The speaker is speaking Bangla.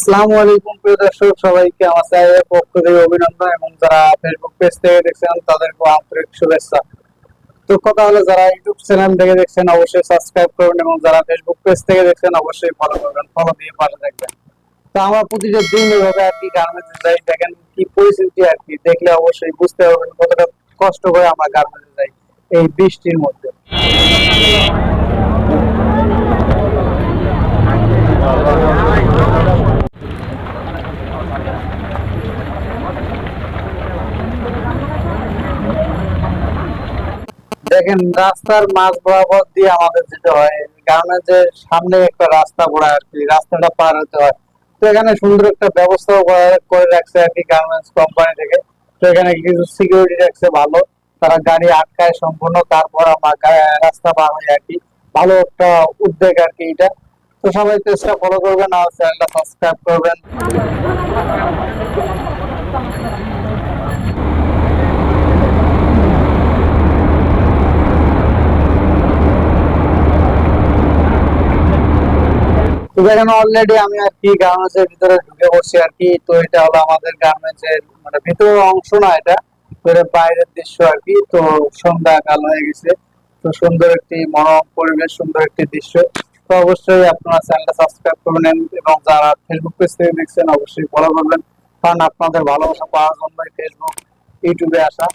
আসসালামু আলাইকুম প্রিয় দর্শক, সবাইকে আমার চ্যানেলের পক্ষ থেকে অভিনন্দন এবং যারা ফেসবুক পেজ থেকে দেখছেন তাদেরকে আন্তরিক শুভেচ্ছা। তো কথা হলো, যারা ইউটিউব চ্যানেল থেকে দেখছেন, অবশ্যই সাবস্ক্রাইব করবেন এবং যারা ফেসবুক পেজ থেকে দেখছেন, অবশ্যই ফলো করবেন ফলো দিয়ে পাশে থাকবেন। তো আমরা প্রতিটা দিন এভাবে আর কি গার্মেন্টসে যাই দেখেন কি পরিস্থিতি আর কি, দেখলে অবশ্যই বুঝতে পারবেন কতটা কষ্ট করে আমরা গার্মেন্টসে যাই এই বৃষ্টির মধ্যে। দেখেন, রাস্তার মাঝ বরাবর দিয়ে আমাদের যেতে হয়। গার্মেন্টসের সামনে একটা রাস্তা পড়ে আর কি, রাস্তাটা পার হতে হয়। তো এখানে সুন্দর একটা ব্যবস্থা করে রাখছে আর কি গার্মেন্টস কোম্পানি থেকে। তো এখানে কিছু সিকিউরিটি রাখছে ভালো। তারা গাড়ি আটকায় সম্পূর্ণ, তারপর রাস্তা পার হই আর কি। ভালো একটা উদ্যোগ আর কি এটা। তো সবাই চেষ্টা ফলো করবেন আর চ্যানেলটা সাবস্ক্রাইব করবেন। তো দেখেন অলরেডি আমি আর কি গার্মেন্টস এর ভিতরে ঢুকে পড়ছি আর কি। তো এটা হলো আমাদের গার্মেন্টস এর মানে ভিতরের অংশ না এটা তো বাইরের দৃশ্য আর কি। তো সন্ধ্যা কাল হয়ে গেছে। তো সুন্দর একটি মনোরম পরিবেশ, সুন্দর একটি দৃশ্য। তো অবশ্যই আপনারা চ্যানেলটা সাবস্ক্রাইব করবেন এবং যারা ফেসবুক পেজ থেকে দেখছেন, অবশ্যই ফলো করবেন। কারণ আপনাদের ভালোবাসা পাওয়ার জন্য ফেসবুক ইউটিউবে আসা।